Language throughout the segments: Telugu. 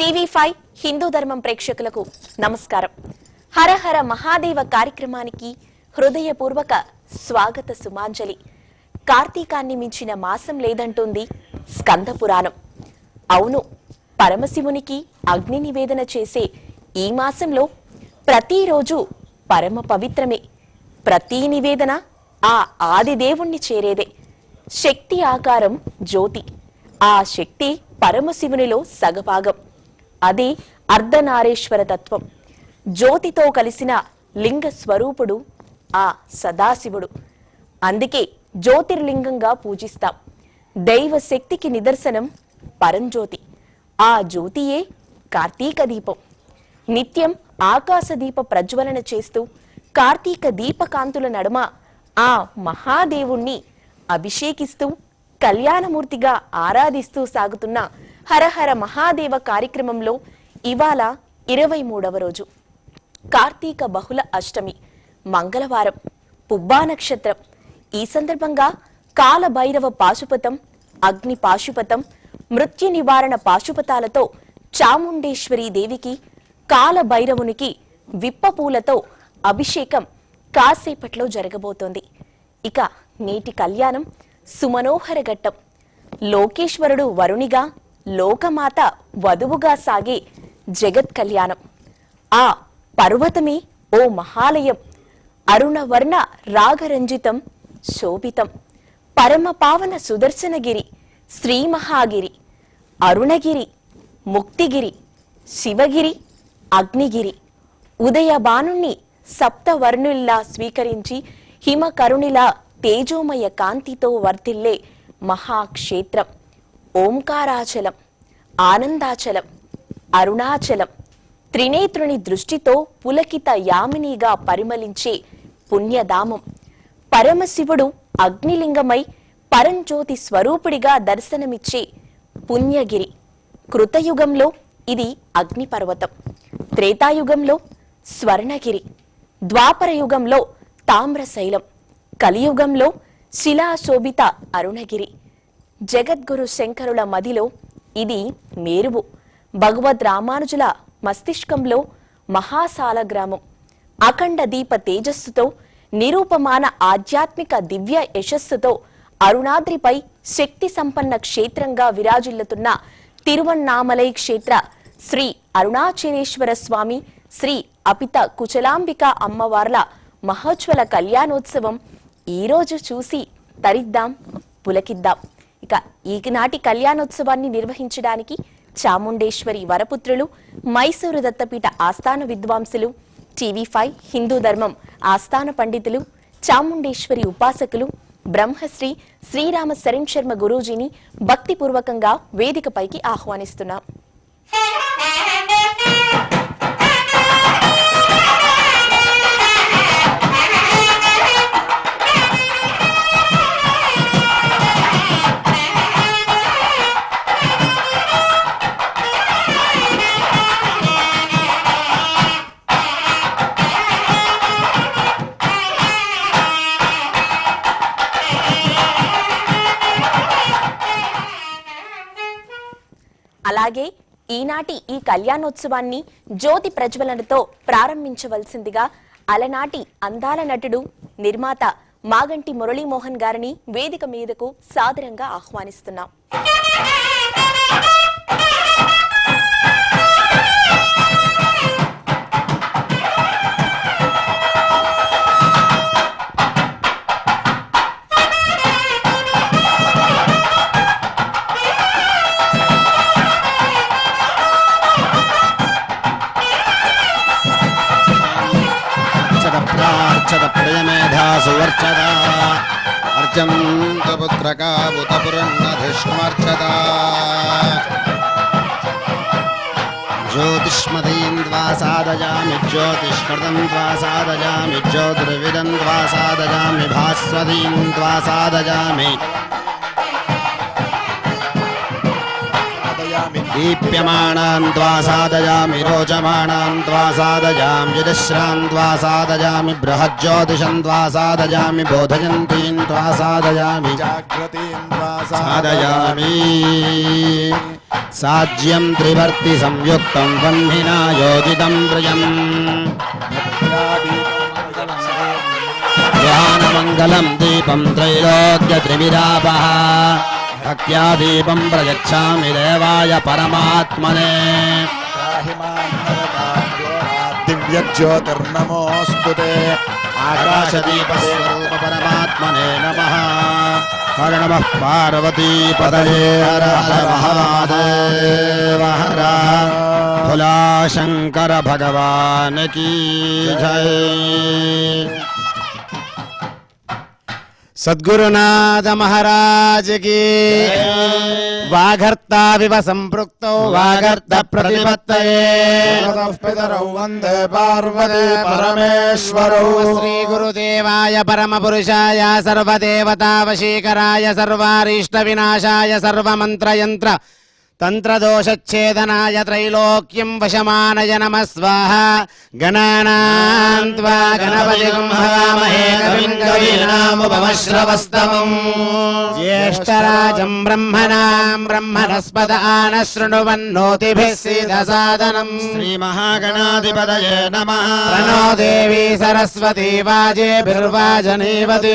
టీవీ ఫైవ్ హిందూ ధర్మం ప్రేక్షకులకు నమస్కారం. హరహర మహాదేవ కార్యక్రమానికి హృదయపూర్వక స్వాగత సుమాంజలి. కార్తీకాన్ని మించిన మాసం లేదంటుంది స్కంద పురాణం అవును పరమశివునికి అగ్ని నివేదన చేసే ఈ మాసంలో ప్రతిరోజు పరమ పవిత్రమే. ప్రతి నివేదన ఆ ఆదిదేవుణ్ణి చేరేదే. శక్తి ఆకారం జ్యోతి. ఆ శక్తి పరమశివునిలో సగభాగం. అది అర్ధనారేశ్వర తత్వం. జ్యోతితో కలిసిన లింగ స్వరూపుడు ఆ సదాశివుడు. అందుకే జ్యోతిర్లింగంగా పూజిస్తాం. దైవ శక్తికి నిదర్శనం పరంజ్యోతి. ఆ జ్యోతియే కార్తీక దీపం. నిత్యం ఆకాశ దీప ప్రజ్వలన చేస్తూ కార్తీక దీపకాంతుల నడుమ ఆ మహాదేవుణ్ణి అభిషేకిస్తూ కళ్యాణమూర్తిగా ఆరాధిస్తూ సాగుతున్న హరహర మహాదేవ కార్యక్రమంలో ఇవాళ ఇరవై మూడవ రోజు. కార్తీక బహుళ అష్టమి మంగళవారం పుబ్బా నక్షత్రం. ఈ సందర్భంగా కాలభైరవ పాశుపతం అగ్ని పాశుపతం మృత్యు నివారణ పాశుపతాలతో చాముండేశ్వరీ దేవికి కాలభైరవునికి విప్పపూలతో అభిషేకం కాసేపట్లో జరగబోతోంది. ఇక నేటి కళ్యాణం సుమనోహర ఘట్టం. లోకేశ్వరుడు వరుణిగా లోకమాత వధువుగా సాగే జగత్ కళ్యాణం. ఆ పర్వతమే ఓ మహాలయం. అరుణవర్ణ రాగరంజితం శోభితం. పరమ పావన సుదర్శనగిరి శ్రీ మహాగిరి అరుణగిరి ముక్తిగిరి శివగిరి అగ్నిగిరి. ఉదయబాణుణ్ణి సప్తవర్ణుల్లా స్వీకరించి హిమకరుణిలా తేజోమయ కాంతితో వర్తిల్లే మహాక్షేత్రం. ఓంకారాచలం ఆనందాచలం అరుణాచలం త్రినేత్రుని దృష్టితో పులకిత యామినిగా పరిమళించే పుణ్యధామం. పరమశివుడు అగ్నిలింగమై పరంజ్యోతి స్వరూపుడిగా దర్శనమిచ్చే పుణ్యగిరి. కృతయుగంలో ఇది అగ్నిపర్వతం. త్రేతాయుగంలో స్వర్ణగిరి. ద్వాపరయుగంలో తామ్రశైలం. కలియుగంలో శిలాశోభిత అరుణగిరి. జగద్గురు శంకరుల మదిలో ఇది మేరువు. భగవద్ రామానుజుల మస్తిష్కంలో మహాసాల గ్రామం. అఖండ దీప తేజస్సుతో నిరూపమాన ఆధ్యాత్మిక దివ్య యశస్సుతో అరుణాద్రిపై శక్తి సంపన్న క్షేత్రంగా విరాజిల్లుతున్న తిరువన్నామలై క్షేత్ర శ్రీ అరుణాచలేశ్వర స్వామి శ్రీ అపిత కుచలాంబిక అమ్మవార్ల మహోజ్వల కళ్యాణోత్సవం ఈ రోజు చూసి తరిద్దాం పులకిద్దాం. ఇక ఈనాటి కళ్యాణోత్సవాన్ని నిర్వహించడానికి చాముండేశ్వరి వరపుత్రులు మైసూరు దత్తపీఠ ఆస్థాన విద్వాంసులు టీవీ ఫైవ్ హిందూ ధర్మం ఆస్థాన పండితులు చాముండేశ్వరి ఉపాసకులు బ్రహ్మశ్రీ శ్రీరామ శరణ్ శర్మ గురూజీని భక్తిపూర్వకంగా వేదికపైకి ఆహ్వానిస్తున్నాం. ఈనాటి ఈ కళ్యాణోత్సవాన్ని జ్యోతి ప్రజ్వలనతో ప్రారంభించవలసిందిగా అలనాటి అందాల నటుడు నిర్మాత మాగంటి మురళీమోహన్ గారిని వేదిక మీదకు సాదరంగా ఆహ్వానిస్తున్నాం. ధృష్మర్చదా అర్జంతపుత్రకాబుతపురన్న ధృష్మర్చదా ज्योतिष्मदीं द्वा साधयामि ज्योतिष्कृतं द्वा साधयामि ज्योतिर्विदं द्वा साधयामि भास्वदीं द्वा साधयामि दीप्यमाणान् त्वा साधयामि रोचमाणान् त्वा साधयामि यदश्रान् त्वा साधयामि बृहज्योतिषन् त्वा साधयामि बोधयन्तीन् त्वा साधयामि साधयामि साज्यं त्रिवर्ति संयुक्तं वह्निना योजितं प्रियम् ध्यानमङ्गलं दीपं त्रैलोक्यत्रिविरापः भक्त्या दीपं देवाय परमात्मने। दिव्यज्योतिर्नमोऽस्तु ते। आकाशदीपस्वरूप परमात्मने नमः। हर नमः पार्वती हर हर महादेव हर। भोला शंकर भगवान की जय। సద్గురునాథ మహారాజ్కి వాగర్తావివ సంపృక్తౌ వాగర్త ప్రతిపత్తయే. పితరౌ వందే పార్వతీ పరమేశ్వరౌ. శ్రీ గురుదేవాయ పరమ పురుషాయ సర్వదేవతావశీకరాయ సర్వారీష్ట వినాశాయ సర్వమంత్రయంత్ర తంత్రదోషచ్ఛేదనాయ త్రైలోక్యం వశమానయ నమ స్వాహ గణానాన్త్వా గణపతిగం హవామహే కవిం కవీనాముపమశ్రవస్తమం జ్యేష్ఠరాజం బ్రహ్మణాం బ్రహ్మణస్పద ఆన శృణువన్నోతిభిः సిద్ధసాదనం శ్రీమహాగణాధిపతయే నమః ప్రణో దేవీ సరస్వతీ వాజేభిర్వాజనీవతి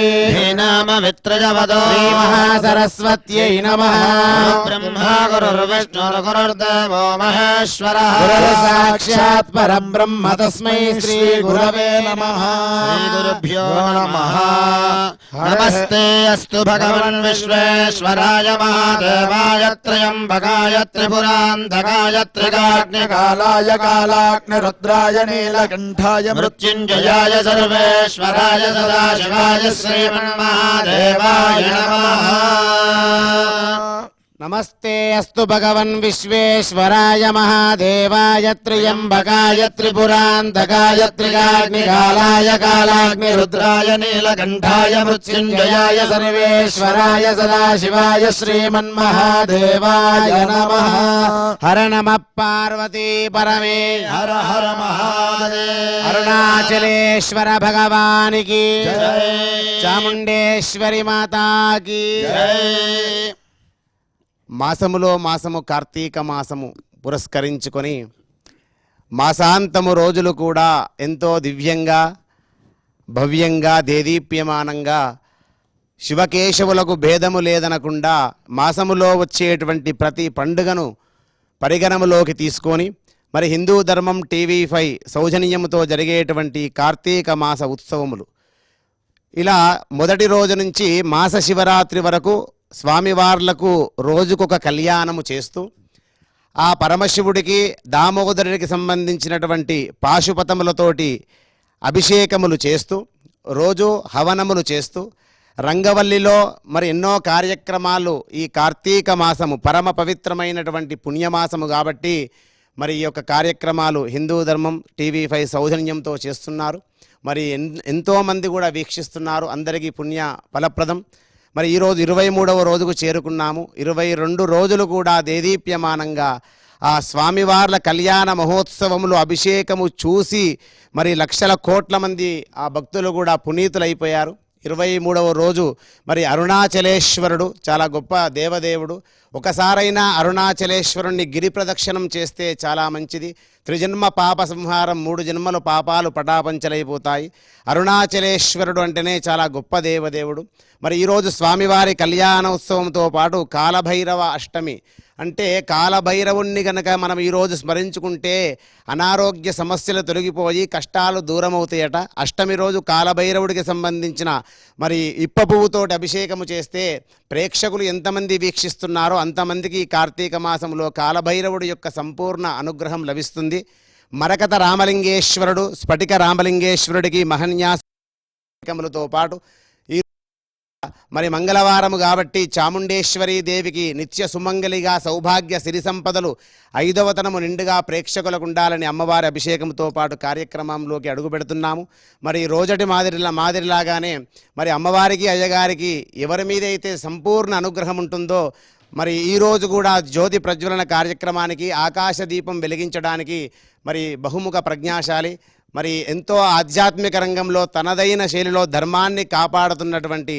నామ విత్రజవదో శ్రీమహాసరస్వత్యై నమః బ్రహ్మా గురుర్విష్ణుర్గురుర్దేవో మహేశ్వరः గురుసాక్షాత్ పరం బ్రహ్మ తస్మై శ్రీ గురవే నమః శ్రీగురుభ్యో నమః నమస్తే అస్తు భగవన్ విశ్వేశ్వరాయ మహాదేవాయ త్రయంబకాయ త్రిపురాంధకాయ త్రికాగ్నికా కాలాయ కాలాగ్నిరుద్రాయ నీలకంఠాయ మృత్యుంజయాయ సర్వేశ్వరాయ సదాశివాయ శ్రీమన్మహాదేవాయ నమస్తే అస్తు భగవన్ విశ్వేశ్వరాయ మహాదేవాయ త్ర్యంబకాయ త్రిపురాంతకాయ త్రికాగ్నికాలాయ కాలాగ్నిరుద్రాయ నీలకంఠాయ మృత్యుంజయాయ సర్వేశ్వరాయ సదాశివాయ శ్రీమన్మహాదేవాయ నమః. హర నమ పార్వతీ పరమే. హర హర మహాదేవ అరుణాచలేశ్వర భగవానికి. జై. చాముండేశ్వరి మాతాకి. జై. మాసములో మాసము కార్తీక మాసము పురస్కరించుకొని మాసాంతము రోజులు కూడా ఎంతో దివ్యంగా భవ్యంగా దేదీప్యమానంగా శివకేశవులకు భేదము లేదనకుండా మాసములో వచ్చేటువంటి ప్రతి పండుగను పరిగణములోకి తీసుకొని మరి హిందూ ధర్మం టీవీ ఫైవ్ సౌజన్యముతో జరిగేటువంటి కార్తీక మాస ఉత్సవములు. ఇలా మొదటి రోజు నుంచి మాస శివరాత్రి వరకు స్వామివార్లకు రోజుకొక కళ్యాణము చేస్తూ ఆ పరమశివుడికి దామోదరుడికి సంబంధించినటువంటి పాశుపతములతోటి అభిషేకములు చేస్తూ రోజు హవనములు చేస్తూ రంగవల్లిలో మరి ఎన్నో కార్యక్రమాలు ఈ కార్తీక మాసము పరమ పవిత్రమైనటువంటి పుణ్యమాసము కాబట్టి మరి ఈ యొక్క కార్యక్రమాలు హిందూ ధర్మం టీవీ ఫైవ్ సౌజన్యంతో చేస్తున్నారు. మరి ఎన్ ఎంతోమంది కూడా వీక్షిస్తున్నారు. అందరికీ పుణ్య ఫలప్రదం. మరి ఈరోజు ఇరవై మూడవ రోజుకు చేరుకున్నాము. ఇరవై రెండు రోజులు కూడా దేదీప్యమానంగా ఆ స్వామివార్ల కళ్యాణ మహోత్సవములు అభిషేకము చూసి మరి లక్షల కోట్ల మంది ఆ భక్తులు కూడా పునీతులైపోయారు. ఇరవై మూడవ రోజు మరి అరుణాచలేశ్వరుడు చాలా గొప్ప దేవదేవుడు. ఒకసారైనా అరుణాచలేశ్వరుణ్ణి గిరి ప్రదక్షిణం చేస్తే చాలా మంచిది. త్రిజన్మ పాప సంహారం మూడు జన్మలు పాపాలు పటాపంచలైపోతాయి. అరుణాచలేశ్వరుడు అంటేనే చాలా గొప్ప దేవదేవుడు. మరి ఈరోజు స్వామివారి కళ్యాణోత్సవంతో పాటు కాలభైరవ అష్టమి. అంటే కాలభైరవుణ్ణి గనక మనం ఈరోజు స్మరించుకుంటే అనారోగ్య సమస్యలు తొలగిపోయి కష్టాలు దూరమవుతాయట. అష్టమి రోజు కాలభైరవుడికి సంబంధించిన మరి ఇప్ప పువ్వుతోటి అభిషేకము చేస్తే ప్రేక్షకులు ఎంతమంది వీక్షిస్తున్నారో అంతమందికి ఈ కార్తీక మాసంలో కాలభైరవుడి యొక్క సంపూర్ణ అనుగ్రహం లభిస్తుంది. మరకత రామలింగేశ్వరుడు స్ఫటిక రామలింగేశ్వరుడికి మహన్యాసములతో పాటు మరి మంగళవారము కాబట్టి చాముండేశ్వరీ దేవికి నిత్య సుమంగలిగా సౌభాగ్య సిరి సంపదలు ఐదవతనము నిండుగా ప్రేక్షకులకు ఉండాలని అమ్మవారి అభిషేకంతో పాటు కార్యక్రమంలోకి అడుగు పెడుతున్నాము. మరి రోజటి మాదిరిలా మాదిరిలాగానే మరి అమ్మవారికి అయ్యగారికి ఎవరి మీదైతే సంపూర్ణ అనుగ్రహం ఉంటుందో మరి ఈరోజు కూడా జ్యోతి ప్రజ్వలన కార్యక్రమానికి ఆకాశ దీపం వెలిగించడానికి మరి బహుముఖ ప్రజ్ఞాశాలి. మరి ఎంతో ఆధ్యాత్మిక రంగంలో తనదైన శైలిలో ధర్మాన్ని కాపాడుతున్నటువంటి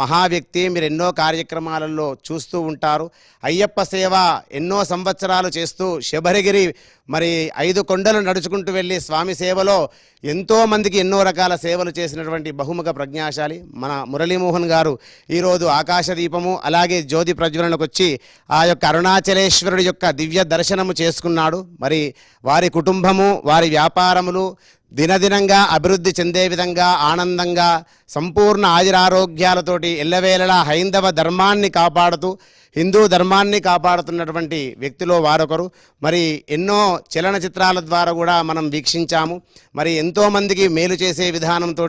మహా వ్యక్తి మీరు ఎన్నో కార్యక్రమాలలో చూస్తూ ఉంటారు. అయ్యప్ప సేవ ఎన్నో సంవత్సరాలు చేస్తూ శబరిగిరి మరి ఐదు కొండలు నడుచుకుంటూ వెళ్ళి స్వామి సేవలో ఎంతోమందికి ఎన్నో రకాల సేవలు చేసినటువంటి బహుముఖ ప్రజ్ఞాశాలి. మన మురళీమోహన్ గారు ఈరోజు ఆకాశదీపము అలాగే జ్యోతి ప్రజ్వలనకు వచ్చి ఆ యొక్క అరుణాచలేశ్వరుడి యొక్క దివ్య దర్శనము చేసుకున్నాడు. మరి వారి కుటుంబము వారి వ్యాపారములు దినదినంగా అభివృద్ధి చెందే విధంగా ఆనందంగా సంపూర్ణ ఆయురారోగ్యాలతోటి ఎల్లవేళలా హైందవ ధర్మాన్ని కాపాడుతూ హిందూ ధర్మాన్ని కాపాడుతున్నటువంటి వ్యక్తిలో వారొకరు. మరి ఎన్నో చలనచిత్రాల ద్వారా కూడా మనం వీక్షించాము. మరి ఎంతోమందికి మేలు చేసే విధానంతో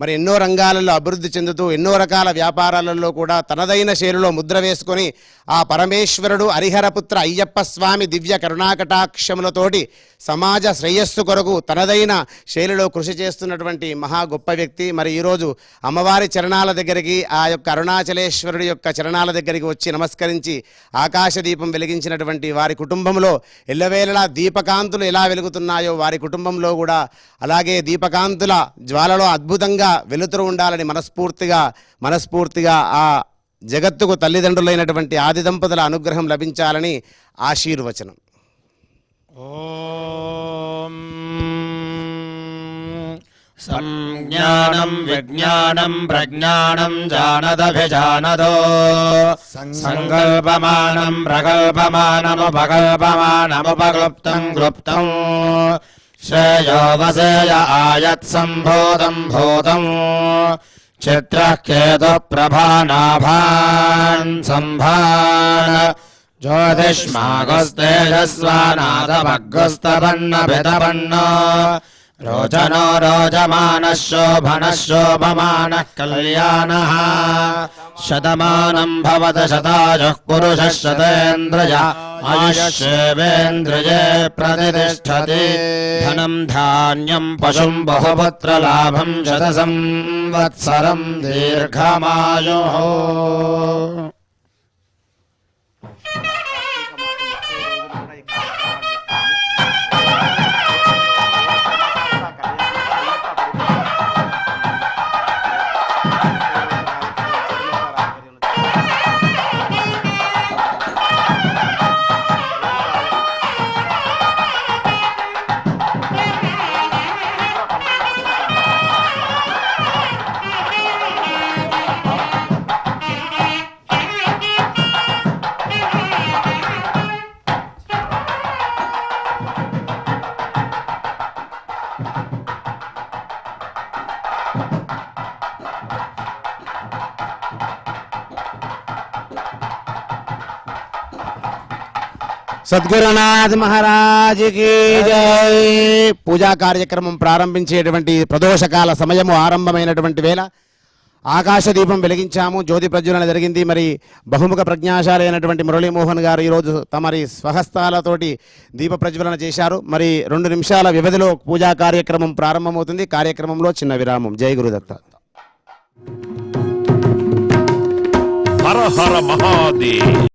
మరి ఎన్నో రంగాలలో అభివృద్ధి చెందుతూ ఎన్నో రకాల వ్యాపారాలలో కూడా తనదైన శైలిలో ముద్ర వేసుకొని ఆ పరమేశ్వరుడు హరిహరపుత్ర అయ్యప్ప స్వామి దివ్య కరుణాకటాక్షములతోటి సమాజ శ్రేయస్సు కొరకు తనదైన శైలిలో కృషి చేస్తున్నటువంటి మహా గొప్ప వ్యక్తి. మరి ఈరోజు అమ్మవారి చరణాల దగ్గరికి ఆ యొక్క అరుణాచలేశ్వరుడి యొక్క చరణాల దగ్గరికి వచ్చి నమస్కారం ఆకాశ ఆకాశదీపం వెలిగించినటువంటి వారి కుటుంబంలో ఎల్లవేళలా దీపకాంతులు ఎలా వెలుగుతున్నాయో వారి కుటుంబంలో కూడా అలాగే దీపకాంతుల జ్వాలలో అద్భుతంగా వెలుతురు ఉండాలని మనస్ఫూర్తిగా మనస్ఫూర్తిగా ఆ జగత్తుకు తల్లిదండ్రులైనటువంటి ఆది దంపతుల అనుగ్రహం లభించాలని ఆశీర్వచనం. ఓం సంజ్ఞానం విజ్ఞానం ప్రజ్ఞానం జానదభిజానదో. సంకల్పమానం ప్రకల్పమానముపకల్పమానముపక్లుప్తం క్లుప్తం. శ్రేయో వసేయ ఆయత్సంభూతం భూతం చిత్రः కేతుప్రభానాభాన్ సంభాన్. జ్యోతిష్మాగస్తేజస్వానాదభగ్గుస్తపన్నభితపన్న రోచనో రోచమానः శోభనः శోభమానः కళ్యాణः శతమానం భవత శతాయుः పురుషः శతేంద్రియ ఆయుష్యేవేంద్రియే ప్రతిష్టతి ధనం ధాన్యం పశుం బహుపుత్రలాభం శత సద్గురునాథ్ మహారాజ్కి జై. పూజా కార్యక్రమం ప్రారంభించేటువంటి ప్రదోషకాల సమయము ఆరంభమైనటువంటి వేళ ఆకాశ దీపం వెలిగించాము. జ్యోతి ప్రజ్వలన జరిగింది. మరి బహుముఖ ప్రజ్ఞాశాలి అయినటువంటి మురళీమోహన్ గారు ఈరోజు తమరి స్వహస్తాలతోటి దీప ప్రజ్వలన చేశారు. మరి రెండు నిమిషాల వ్యవధిలో పూజా కార్యక్రమం ప్రారంభమవుతుంది. కార్యక్రమంలో చిన్న విరామం. జై గురుదత్త. హర హర మహాదేవ్.